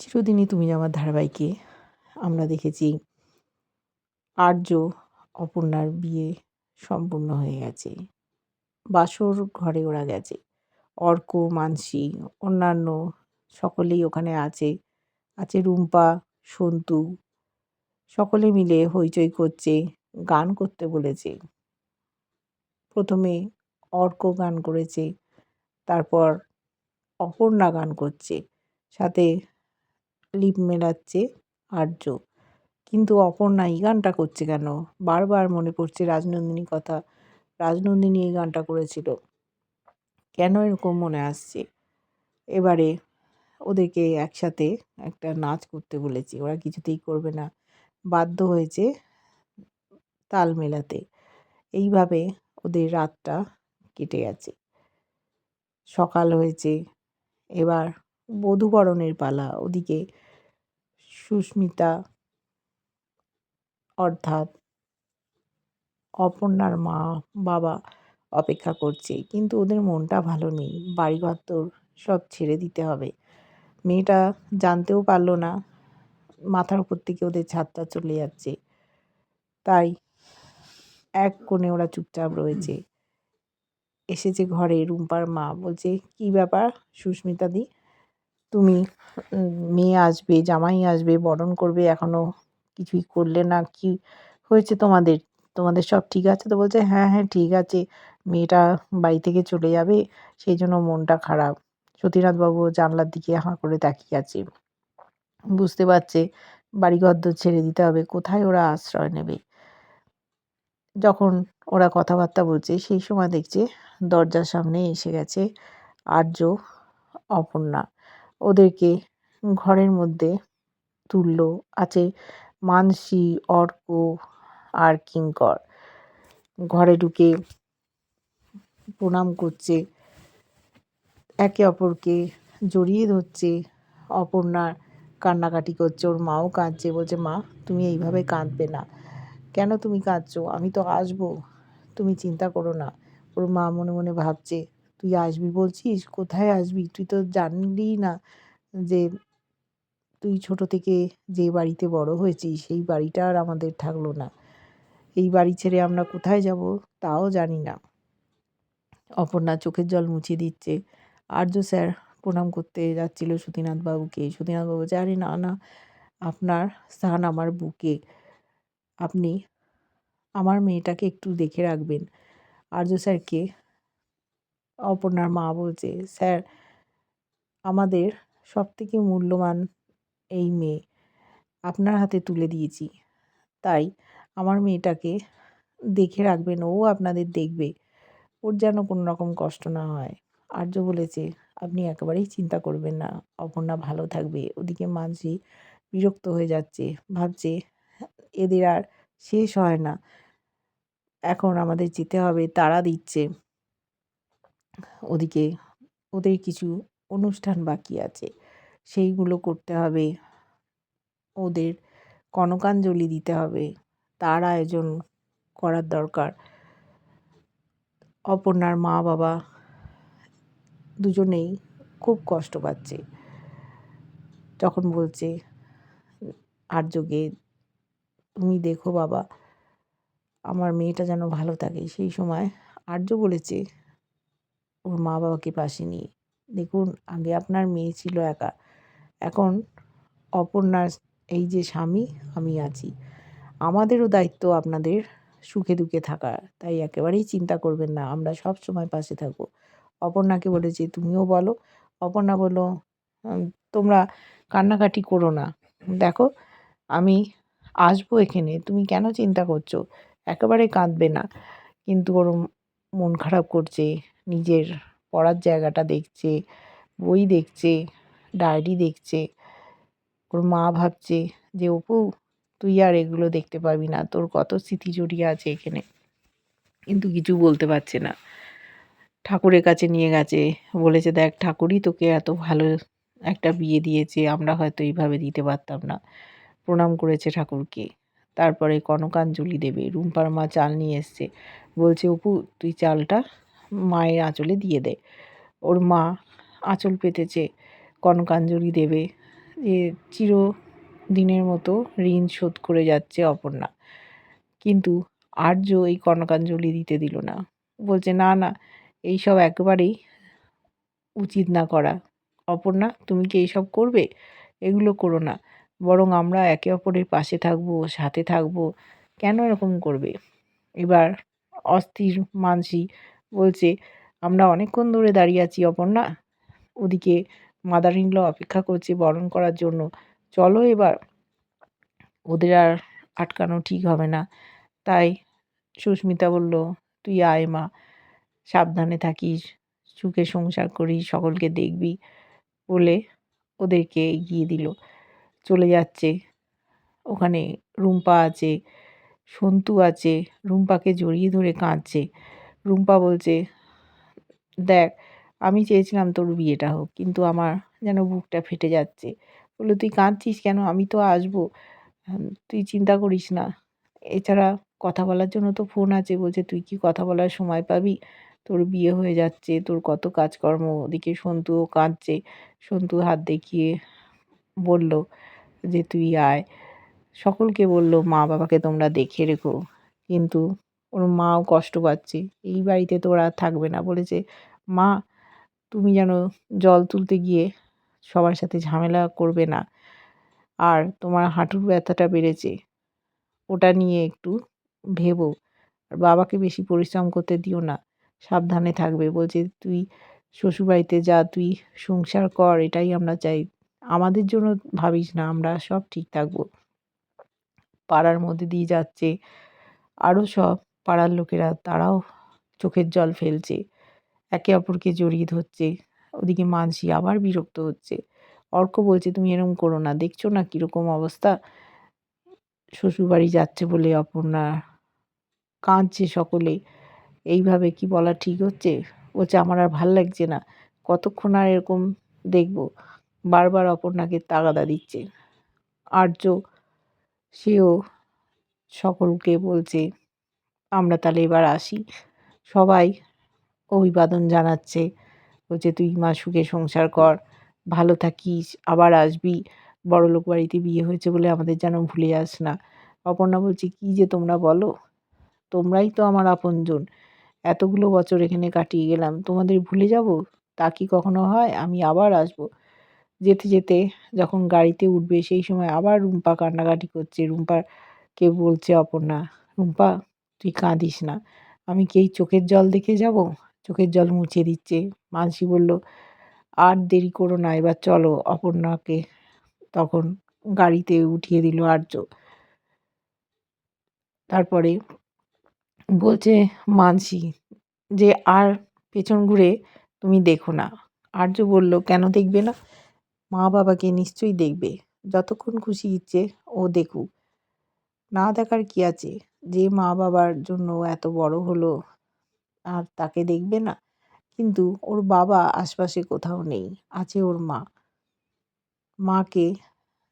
চিরদিনই তুমি আমার ধারাবাহিকে আমরা দেখেছি, আর্য অপর্ণার বিয়ে সম্পূর্ণ হয়ে গেছে। বাসর ঘরে ওরা গেছে। অর্ক, মানসী, অন্যান্য সকলেই ওখানে আছে। আছে রুম্পা, সন্তু, সকলে মিলে হইচই করছে, গান করতে বলেছে। প্রথমে অর্ক গান করেছে, তারপর অপর্ণা গান করছে। সাথে লিপ মেলাচ্ছে আর্য। কিন্তু অপর্ণা এই গানটা করছে কেন? বারবার মনে পড়ছে রাজনন্দিনী কথা। রাজনন্দিনী এই গানটা করেছিল। কেন এরকম মনে আসছে? এবারে ওদেরকে একসাথে একটা নাচ করতে বলেছি। ওরা কিছুতেই করবে না। বাধ্য হয়েছে তাল মেলাতে। এইভাবে ওদের রাতটা কেটে গেছে। সকাল হয়েছে। এবার বধূবরণের পালা, ওদিকে সুস্মিতা, অর্থাৎ অপর্ণার মা, বাবা অপেক্ষা করছে, কিন্তু ওদের মনটা ভালো নেই। বাড়িঘর তো সব ছেড়ে দিতে হবে। মেয়েটা জানতেও পারল না, মাথার উপর থেকে ওদের ছাদটা চলে যাচ্ছে। তাই এক কোণে ওরা চুপচাপ রয়েছে। এসেছে ঘরে রুম্পার মা, বলছে, কি ব্যাপার সুস্মিতা দি? তুমি মেয়ে আসবে, জামাই আসবে, বরণ করবে এখনও কিছুই করলে না, কি হয়েছে তোমাদের? তোমাদের সব ঠিক আছে? তো বলছে হ্যাঁ হ্যাঁ ঠিক আছে। মেয়েটা বাড়ি থেকে চলে যাবে, সেই জন্য মনটা খারাপ। সতীনাথবাবু জানলার দিকে হাঁ করে তাকিয়ে আছে। বুঝতে পারছে, বাড়িঘর ছেড়ে দিতে হবে, কোথায় ওরা আশ্রয় নেবে? যখন ওরা কথাবার্তা বলছে, সেই সময় দেখছে দরজার সামনে এসে গেছে আর্য অপর্ণা। ওদেরকে ঘরের মধ্যে তুললো আছে মানসী, অর্ক আর কিঙ্কর। ঘরে ঢুকে প্রণাম করছে, একে অপরকে জড়িয়ে ধরছে অপর্ণার কান্নাকাটি করছে, ওর মাও কাঁদছে, বলছে, মা, তুমি এইভাবে কাঁদবে না। কেন তুমি কাঁদছো? আমি তো আসব। তুমি চিন্তা করো না। ওর মা মনে মনে ভাবছে তুই আসবি বলছিস? কোথায় আসবি? তুই তো জানলি না যে তুই ছোট থেকে যে বাড়িতে বড় হয়েছিস, সেই বাড়িটা আর আমাদের থাকল না। এই বাড়ি ছেড়ে আমরা কোথায় যাব তাও জানি না। অপর্ণা চোখের জল মুছিয়ে দিচ্ছে। আর্য স্যার প্রণাম করতে যাচ্ছিল সতীনাথবাবুকে। সতীনাথবাবু বলছে, আরে না না, আপনার স্থান আমার বুকে। আপনি আমার মেয়েটাকে একটু দেখে রাখবেন। আর্য স্যারকে অপর্ণার মা বলছে, স্যার, আমাদের সবথেকে মূল্যবান এই মেয়ে, আপনার হাতে তুলে দিয়েছি। তাই আমার মেয়েটাকে দেখে রাখবেন, ও আপনাদের দেখবে। ওর যেন কোনো রকম কষ্ট না হয়। আর্য বলেছে, আপনি একেবারেই চিন্তা করবেন না, অপর্ণা ভালো থাকবে। ওদিকে মানসি বিরক্ত হয়ে যাচ্ছে, ভাবছে এদের আর শেষ হয় না। এখন আমাদের যেতে হবে, তারা দিচ্ছে। ওদিকে, ওদের কিছু অনুষ্ঠান বাকি আছে। সেইগুলো করতে হবে। ওদের কনকাঞ্জলি দিতে হবে। তার আয়োজন করার দরকার। অপর্ণার মা বাবা দুজনেই খুব কষ্ট পাচ্ছে। যখন বলছে আর্যকে তুমি দেখো বাবা, আমার মেয়েটা যেন ভালো থাকে। সেই সময় আর্য বলেছে ওর মা বাবাকে পাশে নিয়ে। দেখুন, আগে আপনার মেয়ে ছিল একা। এখন অপর্ণার এই যে স্বামী, আমি আছি। আমাদেরও দায়িত্ব আপনাদের সুখে দুঃখে থাকার। তাই একেবারেই চিন্তা করবেন না, আমরা সব সময় পাশে থাকব। অপর্ণাকে বলেছি, তুমিও বলো। অপর্ণা বলো তোমরা কান্নাকাটি করো না। দেখো, আমি আসব এখানে। তুমি কেন চিন্তা করছ? একেবারে কাঁদবে না। কিন্তু ওর মন খারাপ করছে। নিজের পড়ার জায়গাটা দেখছে, বই দেখছে, ডায়েরি দেখছে। ওর মা ভাবছে যে, অপু, তুই আর এগুলো দেখতে পাবি না, তোর কত স্মৃতি জড়িয়ে আছে এখানে। কিন্তু কিছু বলতে পারছে না। ঠাকুরের কাছে নিয়ে গেছে, বলেছে, দেখ, ঠাকুরই তোকে এত ভালো একটা বিয়ে দিয়েছে, আমরা হয়তো এইভাবে দিতে পারতাম না। প্রণাম করেছে ঠাকুরকে। তারপরে কনকাঞ্জলি দেবে, রুম্পার মা চাল নিয়ে এসছে। বলছে, অপু, তুই চালটা মায়ের আঁচলে দিয়ে দেয়। ওর মা আঁচল পেতেছে কনকাঞ্জলি দেবে যে চিরদিনের মতো ঋণ শোধ করে যাচ্ছে অপর্ণা। কিন্তু আর্য এই কনকাঞ্জলি দিতে দিল না। বলছে, না না এইসব একেবারেই উচিত না করা। অপর্ণা, তুমি কি এইসব করবে? এগুলো করো না। বরং আমরা একে অপরের পাশে থাকব, সাথে থাকব। কেন এরকম করবে? এবার অস্থির মানসি বলছে, আমরা অনেকক্ষণ ধরে দাঁড়িয়ে আছি, অপর্ণা। ওদিকে মাদার ইন অপেক্ষা করছে বরণ করার জন্য। চলো এবার। ওদের আর আটকানো ঠিক হবে না। তাই সুস্মিতা বলল, তুই আয় মা, সাবধানে থাকিস, সুখে সংসার করিস, সকলকে দেখবি বলে ওদেরকে এগিয়ে দিল। চলে যাচ্ছে। ওখানে রুম্পা আছে, সন্তু আছে, রুম্পাকে জড়িয়ে ধরে কাঁদছে। রুম্পা বলছে, দেখ, আমি চেয়েছিলাম তোর বিয়েটা হোক, কিন্তু আমার যেন বুকটা ফেটে যাচ্ছে। বলল তুই কাঁদছিস কেন? আমি তো আসব। তুই চিন্তা করিস না। এছাড়া কথা বলার জন্য তো ফোন আছে। বলছে, তুই কি কথা বলার সময় পাবি? তোর বিয়ে হয়ে যাচ্ছে, তোর কত কাজকর্ম। ওদিকে সন্তুও কাঁদছে। সন্তু হাত দেখিয়ে বলল যে, তুই আয়। সকলকে বলল মা বাবাকে তোমরা দেখে রেখো। কিন্তু ওর মাও কষ্ট পাচ্ছে। এই বাড়িতে তো ওরা থাকবে না। বলেছে মা, তুমি যেন জল তুলতে গিয়ে সবার সাথে ঝামেলা করবে না। আর তোমার হাঁটুর ব্যথাটা বেড়েছে। ওটা নিয়ে একটু ভেবো। আর বাবাকে বেশি পরিশ্রম করতে দিও না। সাবধানে থাকবে। বলছে, তুই শ্বশুরবাড়িতে যা, তুই সংসার কর। এটাই আমরা চাই। আমাদের জন্য ভাবিস না। আমরা সব ঠিক থাকব পাড়ার মধ্যে দিয়ে যাচ্ছে। আরও সব পাড়ার লোকেরা, তারাও চোখের জল ফেলছে। একে অপরকে জড়িয়ে ধরছে। ওদিকে মানসি আবার বিরক্ত হচ্ছে। অর্ক বলছে, তুমি এরম করো না। দেখছ না কীরকম অবস্থা? শ্বশুরবাড়ি যাচ্ছে বলে অপর্ণা কাঁদছে সকলে। এইভাবে কি বলা ঠিক হচ্ছে? বলছে, আমার আর ভালো লাগছে না। কতক্ষণ আর এরকম দেখব? বারবার অপর্ণাকে তাগাদা দিচ্ছে। আর্য, সেও সকলকে বলছে আমরা তাহলে এবার আসি। সবাই অভিবাদন জানাচ্ছে বলছে তুই মা, সুখে সংসার কর, ভালো থাকিস, আবার আসবি। বড়লোক বাড়িতে বিয়ে হয়েছে বলে আমাদের যেন ভুলে যাস না। অপর্ণা বলছে, কী যে তোমরা বলো? তোমরাই তো আমার আপনজন। এতগুলো বছর এখানে কাটিয়ে গেলাম। তোমাদের ভুলে যাব? তা কি কখনো হয়? আমি আবার আসব। যেতে যেতে যখন গাড়িতে উঠবে, সেই সময় আবার রুম্পা কান্নাকাটি করছে। রুম্পাকে বলছে, অপর্ণা, রুম্পা তুই কাঁদিস না। আমি কি এই চোখের জল দেখে যাব? চোখের জল মুছে দিচ্ছে। মানসি বলল, আর দেরি করো না, এবার চলো। অপর্ণাকে তখন গাড়িতে উঠিয়ে দিল আর্য। তারপরে বলছে, মানসি, যে আর পেছন ঘুরে তুমি দেখো না। আর্য বলল, কেন দেখবে না? মা বাবাকে নিশ্চয়ই দেখবে। যতক্ষণ খুশি ইচ্ছে, ও দেখুক। না দেখার কি আছে? যে মা বাবার জন্য এত বড় হলো, আর তাকে দেখবে না। কিন্তু ওর বাবা আশপাশে কোথাও নেই, আছে ওর মা। মাকে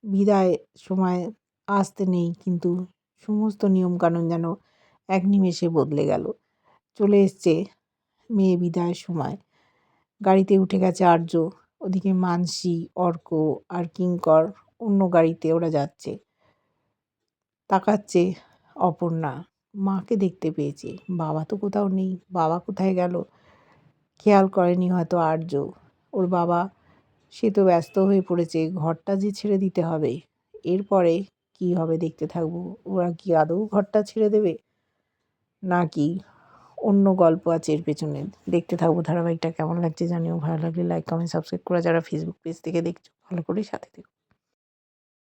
বিদায় সময় আসতে নেই, কিন্তু সমস্ত নিয়মকানুন যেন এক নিমেষে বদলে গেল। চলে এসছে মেয়ে বিদায়ের সময়। গাড়িতে উঠে গেছে আর্য, ওদিকে মানসি, অর্ক আর কিঙ্কর অন্য গাড়িতে ওরা যাচ্ছে। তাকাচ্ছে অপর্ণা, মাকে দেখতে পেয়েছে। বাবা তো কোথাও নেই, বাবা কোথায় গেল? খেয়াল করেনি হয়তো আর্য। ওর বাবা, সে তো ব্যস্ত হয়ে পড়েছে, ঘরটা যে ছেড়ে দিতে হবে। এরপরে কি হবে দেখতে থাকব? ওরা কি আদৌ ঘরটা ছেড়ে দেবে? নাকি অন্য গল্প আছে এর পেছনে? দেখতে থাকব ধারাবাহিকটা কেমন লাগছে জানিও। ভালো লাগলে লাইক কমেন্ট সাবস্ক্রাইব করা যারা ফেসবুক পেজ থেকে দেখছ, ভালো করে সাথে দেখো